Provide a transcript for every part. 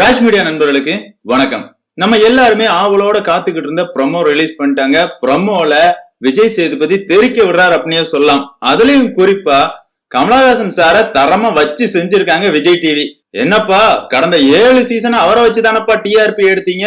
Raj media நண்பர்களுக்கு வணக்கம். நம்ம எல்லாருமே ஆவலோட காத்துக்கிட்டு இருந்த ப்ரொமோ ரிலீஸ் பண்ணிட்டாங்க. ப்ரொமோல விஜய் சேதுபதி தெரிக்க விடுறாரு அப்படின்னே சொல்லலாம். அதுலயும் குறிப்பா கமலஹாசன் சார தரமா வச்சு செஞ்சிருக்காங்க விஜய் டிவி என்னப்பா கடந்த ஏழு சீசன் அவரை வச்சு தானப்பா டிஆர்பி எடுத்தீங்க?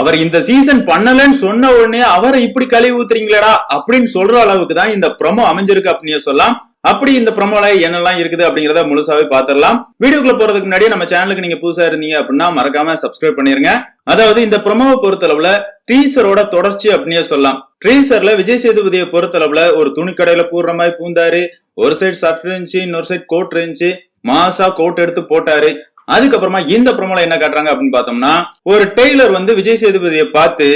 அவர் இந்த சீசன் பண்ணலன்னு சொன்ன உடனே அவரை இப்படி கழுவி ஊத்துறீங்களடா அப்படின்னு சொல்ற அளவுக்கு தான் இந்த ப்ரொமோ அமைஞ்சிருக்கு அப்படின்னு சொல்லலாம். அப்படி இந்த ப்ரொமோல என்னெல்லாம் இருக்குது அப்படிங்கறத முழுசாவே பாத்திரலாம் வீடியோக்குள்ள போறதுக்கு முன்னாடி நம்ம சேனலுக்கு நீங்க புதுசா இருந்தீங்க அப்படின்னா மறக்காம சப்ஸ்கிரைப் பண்ணிருங்க. அதாவது இந்த ப்ரொமோவை பொறுத்தளவுல ட்ரீசரோட தொடர்ச்சி அப்படின்னே சொல்லலாம். ட்ரீசர்ல விஜய் சேதுபதியை பொறுத்தளவுல ஒரு துணி கடையில பூர்ற மாதிரி பூந்தாரு. ஒரு சைடு சர்ட் இருந்துச்சு இன்னொரு சைடு கோட் இருந்துச்சு. மாசா கோட் எடுத்து போட்டாரு. அதுக்கப்புறமா இந்த ப்ரொமோல என்ன காட்டுறாங்க அப்படின்னு பார்த்தோம்னா ஒரு டெய்லர் வந்து விஜய் சேதுபதியை பார்த்து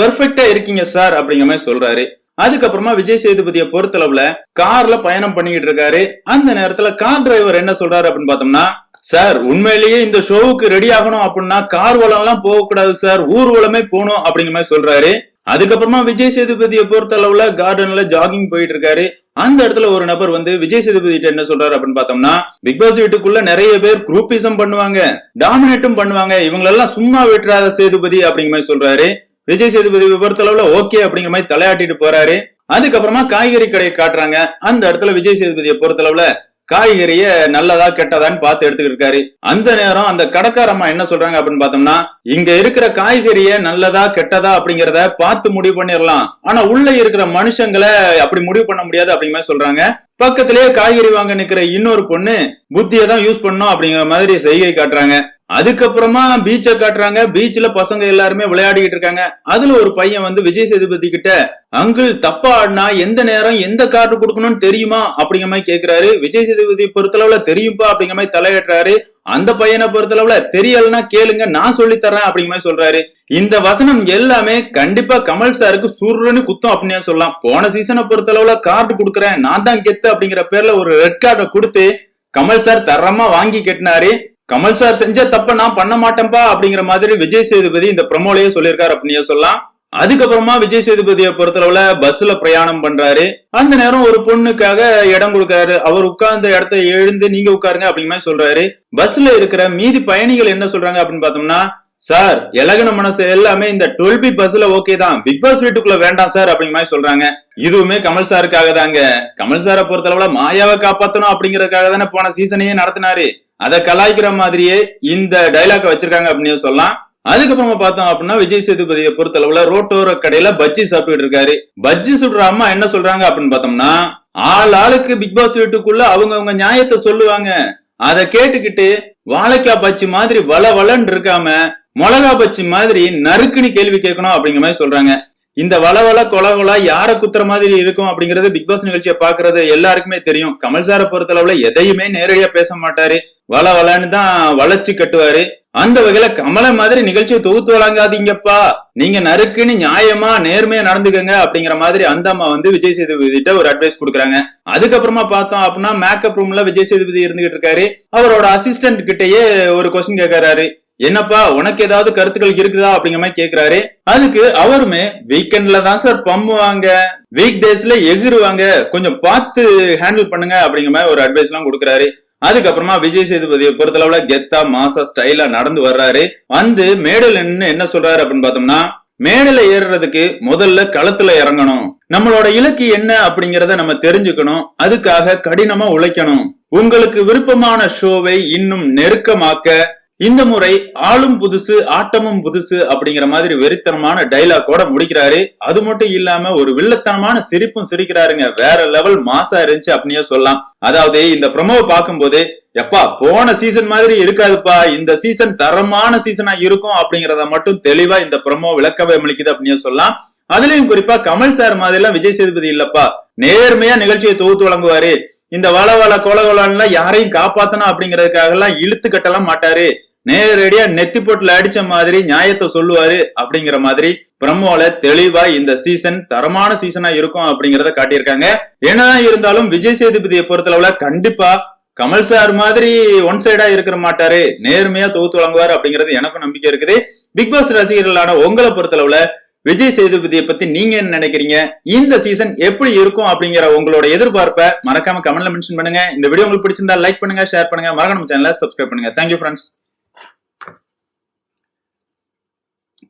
பெர்ஃபெக்டா இருக்கீங்க சார் அப்படிங்கிற மாதிரி சொல்றாரு. அதுக்கப்புறமா விஜய் சேதுபதியை பொறுத்தளவுல கார்ல பயணம் பண்ணிக்கிட்டு இருக்காரு. அந்த நேரத்துல கார் டிரைவர் என்ன சொல்றாரு அப்படின்னு பார்த்தோம்னா சார் உண்மையிலேயே இந்த ஷோவுக்கு ரெடி ஆகணும் அப்படின்னா கார் வளம் எல்லாம் போகக்கூடாது சார். ஊர்வலமே போகணும் அப்படிங்கிற மாதிரி சொல்றாரு. அதுக்கப்புறமா விஜய் சேதுபதியை பொறுத்த அளவுல கார்டன்ல ஜாகிங் போயிட்டு இருக்காரு. அந்த இடத்துல ஒரு நபர் வந்து விஜய் சேதுபதி கிட்ட என்ன சொல்றாரு அப்படின்னு பார்த்தோம்னா பிக் பாஸ் வீட்டுக்குள்ள நிறைய பேர் குரூப்பிசம் பண்ணுவாங்க டாமினேட்டும் பண்ணுவாங்க. இவங்களெல்லாம் சும்மா விட்டுறாத சேதுபதி அப்படிங்கிற மாதிரி சொல்றாரு. விஜய் சேதுபதி பொறுத்தளவுல ஓகே அப்படிங்கிற மாதிரி தலையாட்டிட்டு போறாரு. அதுக்கப்புறமா காய்கறி கடையை காட்டுறாங்க. அந்த இடத்துல விஜய் சேதுபதியை பொறுத்தளவுல காய்கறிய நல்லதா கெட்டதான்னு பார்த்து எடுத்துக்கிட்டு இருக்காரு. அந்த நேரம் அந்த கடைக்காரம்மா என்ன சொல்றாங்க அப்படின்னு பார்த்தோம்னா இங்க இருக்கிற காய்கறிய நல்லதா கெட்டதா அப்படிங்கறத பார்த்து முடிவு பண்ணிடலாம். ஆனா உள்ள இருக்கிற மனுஷங்களை அப்படி முடிவு பண்ண முடியாது அப்படிங்கிற மாதிரி சொல்றாங்க. பக்கத்திலேயே காய்கறி வாங்க நிக்கிற இன்னொரு பொண்ணு புத்தியை தான் யூஸ் பண்ணும் அப்படிங்கிற மாதிரி செய்கை காட்டுறாங்க. அதுக்கப்புறமா பீச்சை காட்டுறாங்க. பீச்ல பசங்க எல்லாருமே விளையாடிக்கிட்டு இருக்காங்க. அதுல ஒரு பையன் வந்து விஜய் சேதுபதி கிட்ட அங்கிள் தப்பா ஆடினா எந்த நேரம் எந்த கார்டு கொடுக்கணும்னு தெரியுமா? அப்படிங்கிற மாதிரி கேக்குறாரு. விஜய் சேதுபதி பொறுத்தளவுல தெரியும்பா அப்படிங்கிற மாதிரி தலையிடுறாரு அந்த பையனை பொறுத்தளவுல தெரியலன்னா கேளுங்க நான் சொல்லி தரேன் அப்படிங்கிற மாதிரி சொல்றாரு. இந்த வசனம் எல்லாமே கண்டிப்பா கமல் சாருக்கு சுருன்னு குத்தம் அப்படின்னு சொல்லலாம். போன சீசனை பொறுத்தளவுல கார்டு கொடுக்குறேன் நான் தான் கெத்து அப்படிங்கிற பேர்ல ஒரு ரெட் கார்டை கொடுத்து கமல் சார் தரமா வாங்கி கெட்டினாரு. கமல் சார் செஞ்ச தப்ப நான் பண்ண மாட்டேன்பா அப்படிங்கிற மாதிரி விஜய் சேதுபதி இந்த ப்ரமோலயே சொல்லியிருக்காரு அப்படின்னு சொல்லலாம். அதுக்கப்புறமா விஜய் சேதுபதியை பொறுத்தளவுல பஸ்ல பிரயாணம் பண்றாரு. அந்த நேரம் ஒரு பொண்ணுக்காக இடம் கொடுக்காரு. அவர் உட்கார்ந்த இடத்த எழுந்து நீங்க உட்காருங்க அப்படிங்கிற மாதிரி சொல்றாரு. பஸ்ல இருக்கிற மீதி பயணிகள் என்ன சொல்றாங்க அப்படின்னு பார்த்தோம்னா சார் இலகன மனசு எல்லாமே இந்த டுவெல் பி பஸ்ல ஓகே தான். பிக் பாஸ் வீட்டுக்குள்ள வேண்டாம் சார் அப்படிங்கிற மாதிரி சொல்றாங்க. இதுவுமே கமல் சாருக்காக தாங்க. கமல் சாரை பொறுத்தளவுல மாயாவை காப்பாத்தணும் அப்படிங்கறதுக்காக தானே போன சீசனையே நடத்தினாரு. அதை கலாய்க்கிற மாதிரியே இந்த டைலாக் வச்சிருக்காங்க அப்படின்னு சொல்லலாம். அதுக்கப்புறமா பார்த்தோம் அப்படின்னா விஜய் சேதுபதியை பொறுத்தளவுல ரோட்டோர கடையில பஜ்ஜி சாப்பிட்டுட்டு இருக்காரு. பஜ்ஜி சுடுற அம்மா என்ன சொல்றாங்க அப்படின்னு பார்த்தோம்னா ஆள் ஆளுக்கு பிக் பாஸ் வீட்டுக்குள்ள அவங்க அவங்க நியாயத்தை சொல்லுவாங்க. அதை கேட்டுக்கிட்டு வாழைக்காய் பச்சி மாதிரி வள வளன்னு இருக்காம மிளகா பச்சி மாதிரி நறுக்குன்னு கேள்வி கேட்கணும் அப்படிங்கிற மாதிரி சொல்றாங்க. இந்த வளவள கொலகொலா யார குத்துற மாதிரி இருக்கும் அப்படிங்கறது பிக் பாஸ் நிகழ்ச்சியை பாக்குறது எல்லாருக்குமே தெரியும். கமல் சாரை பொறுத்தளவுல எதையுமே நேரடியா பேச மாட்டாரு. வள வளன்னு தான் வளர்ச்சி கட்டுவாரு. அந்த வகையில கமல மாதிரி நிகழ்ச்சியை தொகுத்து வழங்காதீங்கப்பா. நீங்க நறுக்குன்னு நியாயமா நேர்மையா நடந்துக்கங்க அப்படிங்கிற மாதிரி அந்த அம்மா வந்து விஜய் சேதுபதி கிட்ட ஒரு அட்வைஸ் கொடுக்குறாங்க. அதுக்கப்புறமா பார்த்தோம் அப்படின்னா மேக்கப் ரூம்ல விஜய் சேதுபதி இருந்துகிட்டு இருக்காரு. அவரோட அசிஸ்டன்ட் கிட்டயே ஒரு கொஸ்டின் கேட்கறாரு என்னப்பா உனக்கு ஏதாவது கருத்துக்கள் இருக்குதா அப்படிங்கிற மாதிரி கேக்குறாரு. அதுக்கு அவருமே வீக்கெண்ட்ல தான் சார் பம்புவாங்க வீக் டேஸ்ல எகிருவாங்க. கொஞ்சம் பார்த்து ஹேண்டில் பண்ணுங்க அப்படிங்கிற மாதிரி ஒரு அட்வைஸ் எல்லாம் கொடுக்குறாரு. அதுக்கப்புறமா விஜய் சேதுபதியை பொறுத்தளவுல கெத்தா மாசா ஸ்டைலா நடந்து வர்றாரு. வந்து மேடல் என்ன சொல்றாரு அப்படின்னு பார்த்தோம்னா மேடல ஏறுறதுக்கு முதல்ல களத்துல இறங்கணும். நம்மளோட இலக்கு என்ன அப்படிங்கறத நம்ம தெரிஞ்சுக்கணும். அதுக்காக கடினமா உழைக்கணும். உங்களுக்கு விருப்பமான ஷோவை இன்னும் நெருக்கமாக்க இந்த முறை ஆளும் புதுசு ஆட்டமும் புதுசு அப்படிங்கிற மாதிரி வெறித்தனமான டைலாக்கோட முடிக்கிறாரு. அது மட்டும் இல்லாம ஒரு வில்லத்தனமான சிரிப்பும் சிரிக்கிறாருங்க. வேற லெவல் மாசா இருந்துச்சு அப்படின்னே சொல்லலாம். அதாவது இந்த ப்ரொமோவை பார்க்கும்போது எப்பா போன சீசன் மாதிரி இருக்காதுப்பா. இந்த சீசன் தரமான சீசனா இருக்கும் அப்படிங்கறத மட்டும் தெளிவா இந்த ப்ரொமோ விளக்கவே முடிக்குது அப்படின்னு சொல்லலாம். அதுலயும் குறிப்பா கமல் சார் மாதிரி எல்லாம் விஜய் சேதுபதி இல்லப்பா. நேர்மையா நிகழ்ச்சியை தொகுத்து வழங்குவாரு. இந்த வள வள கொலகொலன்னா யாரையும் காப்பாத்தனா அப்படிங்கறதுக்காக எல்லாம் இழுத்து கட்டலாம் மாட்டாரு. நேரடியா நெத்தி போட்டுல அடிச்ச மாதிரி நியாயத்தை சொல்லுவாரு அப்படிங்கிற மாதிரி பிரம்மோல தெளிவா இந்த சீசன் தரமான சீசனா இருக்கும் அப்படிங்கறத காட்டியிருக்காங்க. என்னதான் இருந்தாலும் விஜய் சேதுபதியை பொறுத்தளவுல கண்டிப்பா கமல் சார் மாதிரி ஒன் சைடா இருக்கிற மாட்டாரு. நேர்மையா தொகுத்து வழங்குவாரு அப்படிங்கிறது எனக்கும் நம்பிக்கை இருக்குது. பிக் பாஸ் ரசிகர்களான உங்களை பொறுத்தளவுல விஜய் சேதுபதியை பத்தி நீங்க என்ன நினைக்கிறீங்க? இந்த சீசன் எப்படி இருக்கும் அப்படிங்கிற உங்களோட எதிர்பார்ப்பை மறக்காம கமெண்ட்ல மென்ஷன் பண்ணுங்க. இந்த வீடியோ உங்களுக்கு பிடிச்சிருந்தா லைக் பண்ணுங்க ஷேர் பண்ணுங்க. மறக்காம சேனலை சப்ஸ்கிரைப் பண்ணுங்க. Thank you friends